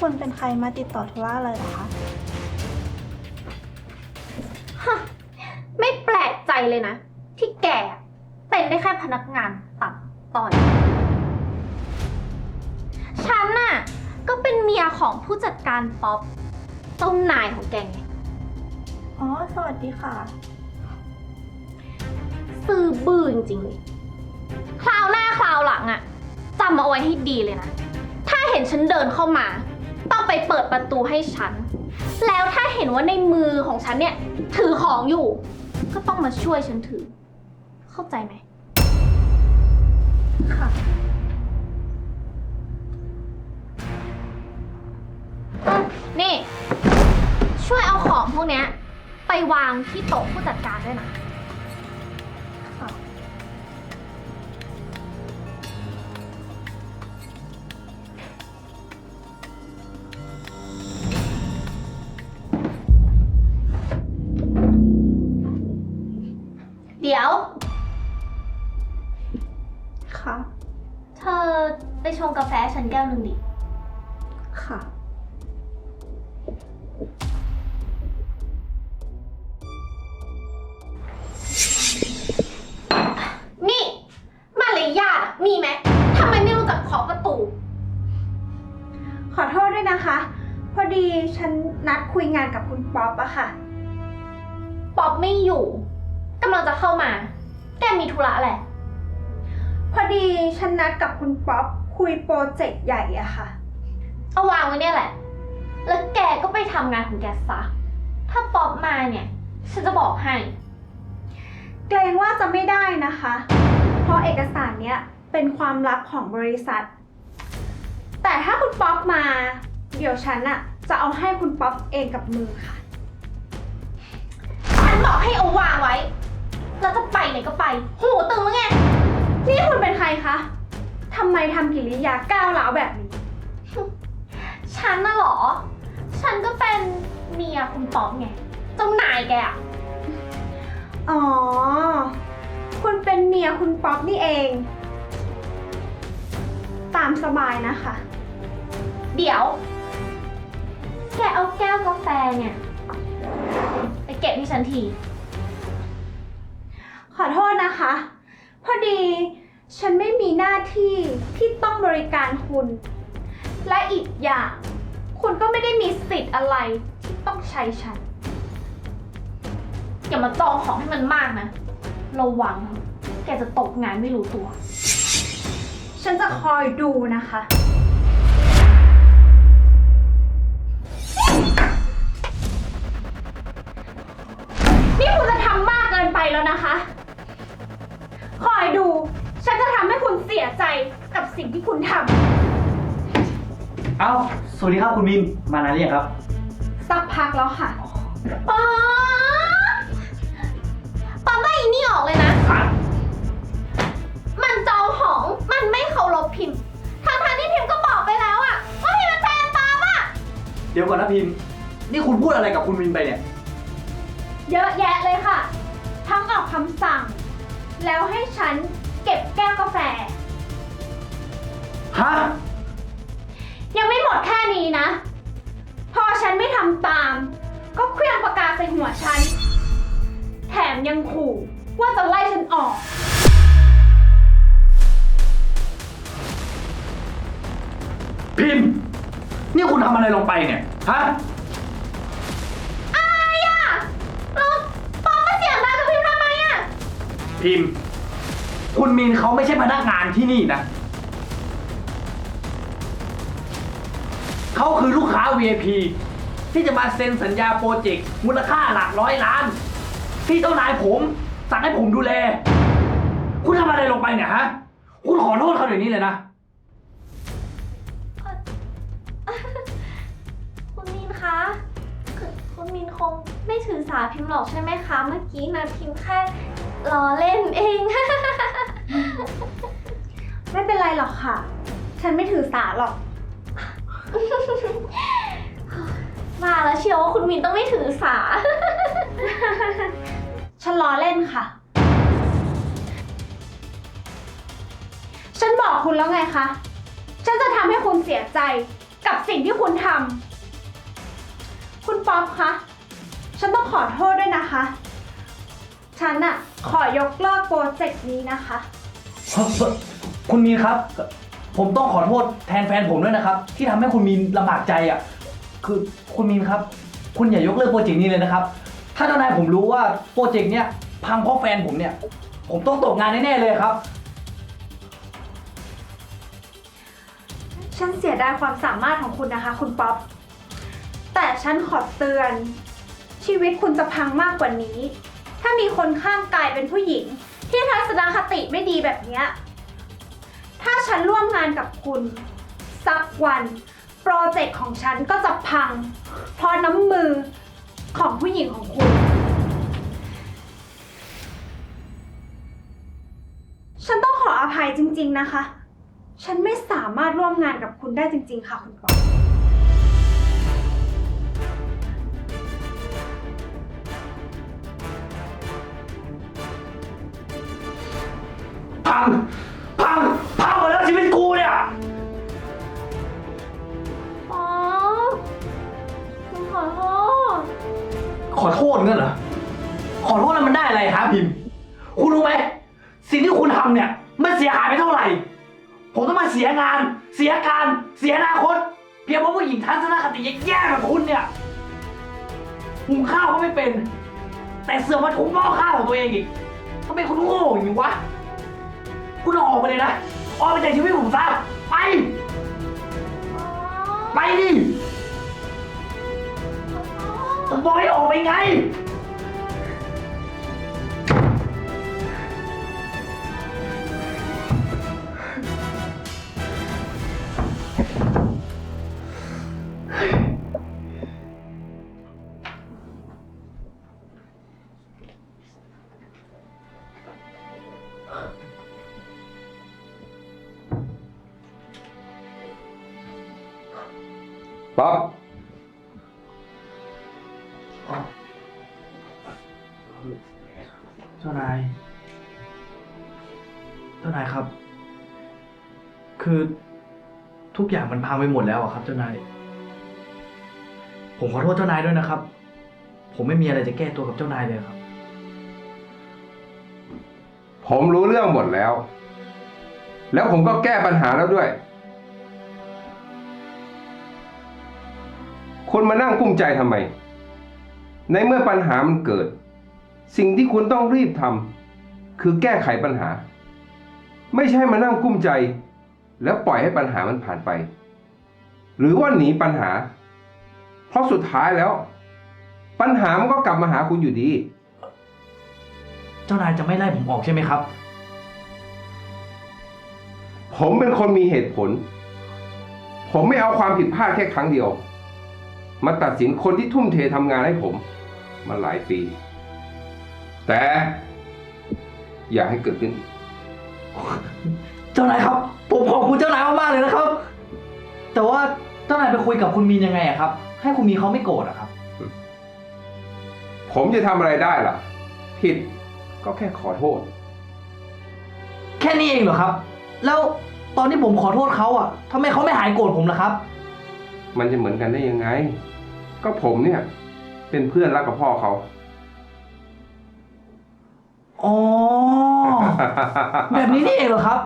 คุณเป็นใครมาติดต่อธุระอะไรเหรอคะไม่แปลกใจเลยนะ ที่แกเป็นได้แค่พนักงานตัดตอนฉันน่ะ ก็เป็นเมียของผู้จัดการป๊อปเจ้านายของแกไง อ๋อ สวัสดีค่ะ ซื่อบื้อจริงๆเลย คราวหน้าคราวหลังอะจำเอาไว้ให้ดีเลยนะ ถ้าเห็นฉันเดินเข้ามาต้อง ไปเปิดประตูให้ฉัน แล้วถ้าเห็นว่าในมือของฉันเนี่ย ถือของอยู่ ก็ต้องมาช่วยฉันถือ เข้าใจไหม ค่ะ นี่ ช่วยเอาของพวกเนี้ย ไปวางที่โต๊ะผู้จัดการด้วยนะ ชงกาแฟฉันแก้วหนึ่งดิ ค่ะ นี่ มารยาทอะมีไหมทำไมไม่รู้จักเคาะประตู ขอโทษด้วยนะคะ พอดีฉันนัดคุยงานกับคุณป๊อปอะค่ะ ป๊อปไม่อยู่กำลังจะเข้ามา แกมีธุระแหละพอดีฉันนัดกับคุณป๊อป คุยโปรเจกต์ใหญ่อะค่ะ เอาวางไว้เนี่ยแหละ แล้วแกก็ไปทำงานของแกซะ ถ้าป๊อปมาเนี่ย ฉันจะบอกให้ เกรงว่าจะไม่ได้นะคะ เพราะเอกสารเนี้ยเป็นความลับของบริษัท แต่ถ้าคุณป๊อปมา เดี๋ยวฉันอะจะเอาให้คุณป๊อปเองกับมือค่ะ ฉันบอกให้เอาวางไว้ แล้วจะไปไหนก็ไป หูตึงแล้วไง นี่คุณเป็นใครคะ ทำไมทำกิริยาก้าวร้าวแบบนี้ ฉันน่ะเหรอ ฉันก็เป็นเมียคุณป๊อปไงเจ้านายแกอะอ๋อ คุณเป็นเมียคุณป๊อปนี่เอง ตามสบายนะคะ เดี๋ยว แกเอาแก้วกาแฟเนี่ย ไปเก็บให้ฉันที ขอโทษนะคะ พอดี ฉันไม่มีหน้าที่ที่ต้องบริการคุณ และอีกอย่าง คุณก็ไม่ได้มีสิทธิ์อะไรที่ต้องใช้ฉัน อย่ามาจองของให้มันมากนะ ระวัง แกจะตกงานไม่รู้ตัว ฉันจะคอยดูนะคะ นี่คุณจะทำมากเกินไปแล้วนะคะ คอยดู ฉันจะทำให้คุณเสียใจกับสิ่งที่คุณทเอ้า สวัสดีครับคุณมินมานานหรือยังครับำสักพักแล้วค่ะป๊าป๊าไม่อีนี่ออกเลยนะครับมันจองของ มันไม่เคารพพิมพ์ทางทางๆที่พิมพ์ก็บอกไปแล้วอะว่าพิมพ์เป็นแฟนป๊าอะเดี๋ยวก่อนนะพิมพ์ นี่คุณพูดอะไรกับคุณมินไปเนี่ย เยอะแยะเลยค่ะ ทั้งออกคำสั่ง แล้วให้ฉัน เก็บแก้วกาแฟ ฮะ ยังไม่หมดแค่นี้นะ พอฉันไม่ทำตาม ก็เคลื่องปากกาใส่หัวฉัน แถมยังขู่ว่าจะไล่ฉันออก พิมพ์ นี่คุณทำอะไรลงไปเนี่ย ฮะ อะไรอะแล้วป๊ามาเสียงดังกับพิมพ์ทำไมอะพิมพ์ คุณมินเขาไม่ใช่พนักงานที่นี่นะ เขาคือลูกค้า VIP ที่จะมาเซ็นสัญญาโปรเจกต์มูลค่าหลักร้อยล้าน ที่เจ้านายผมสั่งให้ผมดูแล คุณทำอะไรลงไปเนี่ยฮะ คุณขอโทษเขาเดี๋ยวนี้เลยนะ คุณมินคะคือคุณมินคงไม่ถือสาพิมพ์หรอกใช่ไหมคะ เมื่อกี้นะพิมพ์แค่ ล้อเล่นเอง ไม่เป็นไรหรอกค่ะ ฉันไม่ถือสาหรอก มาแล้วเชียวว่าคุณมินต้องไม่ถือสา ฉันล้อเล่นค่ะ ฉันบอกคุณแล้วไงคะ ฉันจะทำให้คุณเสียใจกับสิ่งที่คุณทำ คุณป๊อปคะ ฉันต้องขอโทษด้วยนะคะ ฉันอะขอยกเลิกโปรเจกต์นี้นะคะ คุณมีนครับ ผมต้องขอโทษแทนแฟนผมด้วยนะครับ ที่ทำให้คุณมีนลำบากใจอะ คือคุณมีนครับ คุณอย่ายกเลิกโปรเจกต์นี้เลยนะครับ ถ้าเจ้านายผมรู้ว่าโปรเจกต์เนี้ยพังเพราะแฟนผมเนี่ย ผมต้องตกงานแน่ๆเลยครับ ฉันเสียดายความสามารถของคุณนะคะ คุณป๊อป แต่ฉันขอเตือน ชีวิตคุณจะพังมากกว่านี้ ถ้ามีคนข้างกายเป็นผู้หญิง ที่ทัศนคติไม่ดีแบบเนี้ย ถ้าฉันร่วมงานกับคุณ สักวัน โปรเจกต์ของฉันก็จะพัง เพราะน้ำมือของผู้หญิงของคุณ ฉันต้องขออภัยจริง ๆนะคะ ฉันไม่สามารถร่วมงานกับคุณได้จริง ๆ ค่ะคุณปอ พัง พัง พังหมดแล้วชีวิตกูเนี่ยป๊อปฉันขอโทษ ขอโทษเงี้ยเหรอ ขอโทษแล้วมันได้อะไรฮะพิมพ์ คุณรู้ไหม สิ่งที่คุณทำเนี่ย มันเสียหายไปเท่าไหร่ ผมต้องมาเสียงาน เสียการ เสียอนาคต เพียงเพราะผู้หญิงทัศนคติแย่ๆแบบคุณเนี่ย หุงข้าวก็ไม่เป็น แต่เสือกมาทุบหม้อข้าวของตัวเองอีกทำไมคุณโง่อย่างนี้วะ คุณออกไปเลยนะ ออกไปจากชีวิตผมซะไป ไปดิผมบอกให้ออกไปไง ป๊อปเจ้านาย เจ้านายครับ คือทุกอย่างมันพังไปหมดแล้วอะครับ เจ้านาย ผมขอโทษเจ้านายด้วยนะครับ ผมไม่มีอะไรจะแก้ตัวกับเจ้านายเลยครับ ผมรู้เรื่องหมดแล้ว แล้วผมก็แก้ปัญหาแล้วด้วย คุณมานั่งกุ้มใจทำไม ในเมื่อปัญหามันเกิด สิ่งที่คุณต้องรีบทำคือแก้ไขปัญหา ไม่ใช่มานั่งกุ้มใจ แล้วปล่อยให้ปัญหามันผ่านไป หรือว่าหนีปัญหา เพราะสุดท้ายแล้ว ปัญหามันก็กลับมาหาคุณอยู่ดี เจ้านายจะไม่ไล่ผมออกใช่ไหมครับ ผมเป็นคนมีเหตุผล ผมไม่เอาความผิดพลาดแค่ครั้งเดียว มาตัดสินคนที่ทุ่มเททำงานให้ผม มาหลายปี แต่ อย่าให้เกิดขึ้นอีกเจ้านายครับ ผมขอบคุณเจ้านายมากๆเลยนะครับ แต่ว่าเจ้านายไปคุยกับคุณมีนยังไงอะครับ ให้คุณมีนเขาไม่โกรธอะครับ ผมจะทำอะไรได้ล่ะ ผิดก็แค่ขอโทษ แค่นี้เองเหรอครับ แล้วตอนที่ผมขอโทษเขาอะทำไมเขาไม่หายโกรธผมล่ะครับ มันจะเหมือนกันได้ยังไง ก็ผมเนี่ย เป็นเพื่อนรักกับพ่อเขา อ๋อ แบบนี้นี่เองเหรอครับ